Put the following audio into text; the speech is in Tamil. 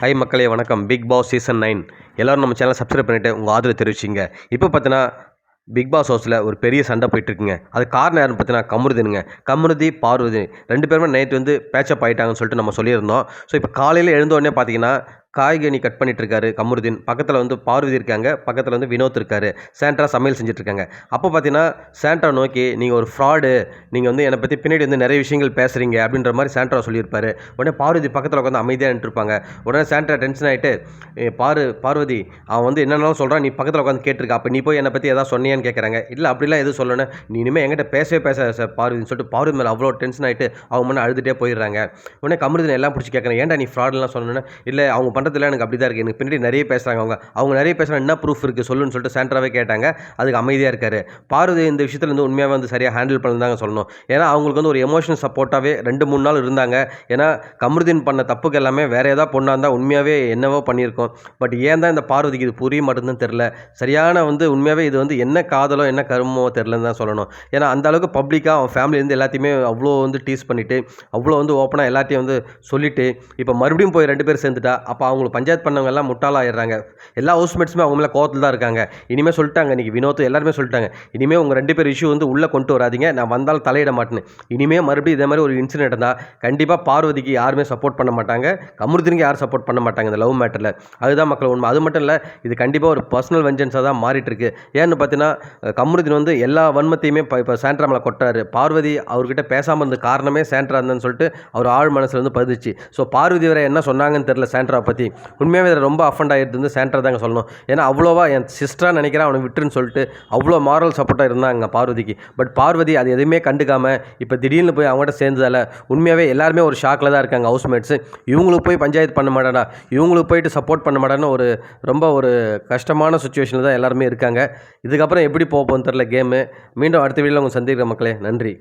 ஹை மக்களே வணக்கம். பிக் பாஸ் சீசன் நைன் எல்லோரும் நம்ம சேனலை சப்ஸ்கிரைப் பண்ணிவிட்டு உங்கள் ஆதரவு தெரிவிச்சிங்க. இப்போ பார்த்தீங்கன்னா பிக் பாஸ் ஹவுஸில் ஒரு பெரிய சண்டை போயிட்டுருக்குங்க. அது காரணம் யாருன்னு பார்த்தீங்கன்னா கமருதினுங்க. கமருதி பார்வதி. ரெண்டு பேருமே நைட் வந்து பேச்சப் ஆகிட்டாங்கன்னு சொல்லிட்டு நம்ம சொல்லியிருந்தோம். ஸோ இப்போ காலையில் எழுந்த உடனே பார்த்தீங்கன்னா காய்கனி கட் பண்ணிட்டுருக்காரு கமருதீன். பக்கத்தில் வந்து பார்வதி இருக்காங்க பக்கத்தில் வந்து வினோத் இருக்காரு. சாண்ட்ரா சமையல் செஞ்சுட்டு இருக்காங்க அப்போ பார்த்தீங்கன்னா சாண்ட்ரா நோக்கி நீங்கள் ஒரு ஃப்ராடு நீங்கள் வந்து என்னை பற்றி பின்னாடி வந்து நிறைய விஷயங்கள் பேசுகிறீங்க அப்படின்ற மாதிரி சாண்ட்ரா சொல்லியிருப்பார். உடனே பார்வதி பக்கத்தில் உட்காந்து அமைதியாக நின்றுருப்பாங்க. உடனே சாண்ட்ரா டென்ஷன் ஆகிட்டு பாரு பார்வதி அவன் வந்து என்னென்னாலும் சொல்கிறான் நீ பக்கத்தில் உட்காந்து கேட்டிருக்க அப்போ நீ போய் என்னை பற்றி எதாவது சொன்னியான்னு கேட்குறாங்க இல்லை அப்படிலாம் எதுவும் சொல்லணும் நீ இனிமேல் எங்கிட்ட பேசவே பேச சார் பார்வதின்னு சொல்லிட்டு பார்வதி மேலே அவ்வளோ டென்ஷன் ஆகிட்டு அவங்க முன்னே அழுதுகிட்டே போயிடுறாங்க. உடனே கமருதீன் எல்லாம் பிடிச்சி கேட்குறேன் ஏன்டா நீ ஃப்ராட்லாம் சொன்னேன்னு? இல்லை அவங்க பண்ணுற பண்ணுறதுல எனக்கு அப்படி தான் இருக்குது எனக்கு பின்னாடி நிறைய பேசுகிறாங்க அவங்க. அவங்க நிறைய பேசுகிறாங்க என்ன ப்ரூஃப் இருக்குது சொல்லுன்னு சொல்லிட்டு சாண்ட்ராவே கேட்டாங்க. அதுக்கு அமைதியாக இருக்கார். பார்வதி இந்த விஷயத்தில் வந்து உண்மையாக வந்து சரியாக ஹேண்டில் பண்ணதாங்க சொல்லணும். ஏன்னா அவங்களுக்கு வந்து ஒரு எமோஷனல் சப்போர்ட்டாகவே ரெண்டு மூணு நாள் இருந்தாங்க. ஏன்னா கமருதீன் பண்ண தப்புக்கு எல்லாமே வேறு ஏதாவது பொண்ணாக இருந்தால் உண்மையாகவே என்னவோ பண்ணியிருக்கோம். பட் ஏன் தான் இந்த பார்வதிக்கு இது புரிய மாட்டேங்குதுன்னு தெரில சரியான வந்து உண்மையாகவே இது வந்து என்ன காதலோ என்ன கருமோ தெரிலன்னு தான் சொல்லணும். ஏன்னா அந்த அளவுக்கு பப்ளிக்காக அவன் ஃபேமிலியிலேருந்து எல்லாத்தையுமே அவ்வளோ வந்து டீஸ் பண்ணிவிட்டு அவ்வளோ வந்து ஓப்பனாக எல்லாத்தையும் வந்து சொல்லிவிட்டு இப்போ மறுபடியும் போய் ரெண்டு பேர் சேர்ந்துட்டா அப்போ அவங்களுக்கு பஞ்சாயத்து பண்ணவங்க எல்லாம் முட்டாளாயிடுறாங்க. எல்லா ஹவுஸ்மேட்ஸுமே அவங்க மேலே கோவத்தில் தான் இருக்காங்க. இனிமேல் சொல்லிட்டாங்க. இன்றைக்கி வினோத் எல்லாருமே சொல்லிட்டாங்க. இனிமேல் உங்கள் ரெண்டு பேர் இஷ்யூ வந்து உள்ளே கொண்டு வராதீங்க. நான் வந்தாலும் தலையிட மாட்டேன்னு. இனிமேல் மறுபடியும் இதே மாதிரி ஒரு இன்சிடென்ட் இருந்தால் கண்டிப்பாக பார்வதிக்கு யாருமே சப்போர்ட் பண்ண மாட்டாங்க. கமருதினுக்கு யாரும் சப்போர்ட் பண்ண மாட்டாங்க இந்த லவ் மேட்டரில் அதுதான் மக்கள் உண்மை. அது மட்டும் இல்லை இது கண்டிப்பாக ஒரு பர்சனல் வெஞ்சன்ஸாக தான் மாறிட்டுருக்கு ஏன்னு பார்த்தீங்கன்னா கமருதீன் வந்து எல்லா வன்மத்தையுமே இப்போ இப்போ சாண்ட்ரா மேலே கொட்டாரு பார்வதி அவர்கிட்ட பேசாமல் இருந்த காரணமே சாண்ட்ரா இருந்தேன்னு சொல்லிட்டு அவர் ஆழ் மனசில் வந்து பதிச்சு. ஸோ பார்வதி வரை என்ன சொன்னாங்கன்னு தெரில சாண்ட்ரா பற்றி உண்மையாகவே இதில் ரொம்ப அஃபண்ட் ஆகிடுது வந்து சாண்ட்ரா தாங்க சொல்லணும். ஏன்னா அவ்வளோவா என் சிஸ்டராக நினைக்கிறேன் அவனை விட்டுருன்னு சொல்லிட்டு அவ்வளோ மாரல் சப்போர்ட்டாக இருந்தாங்க பார்வதிக்கு. பட் பார்வதி அது எதுவுமே கண்டுக்காமல் இப்போ திடீர்னு போய் அவங்ககிட்ட சேர்ந்ததால் உண்மையாகவே எல்லாருமே ஒரு ஷாக்கில் தான் இருக்காங்க ஹவுஸ்மேட்ஸு இவங்களுக்கு போய் பஞ்சாயத்து பண்ண மாட்டாடா இவங்களுக்கு போயிட்டு சப்போர்ட் பண்ண மாட்டான்னு ஒரு ரொம்ப ஒரு கஷ்டமான சுச்சுவேஷனில் தான் எல்லாருமே இருக்காங்க. இதுக்கப்புறம் எப்படி போக போகுதுன்னு தெரில கேமு மீண்டும் அடுத்த வீடியோவில் உங்கள் சந்திக்கிற மக்களே. நன்றி.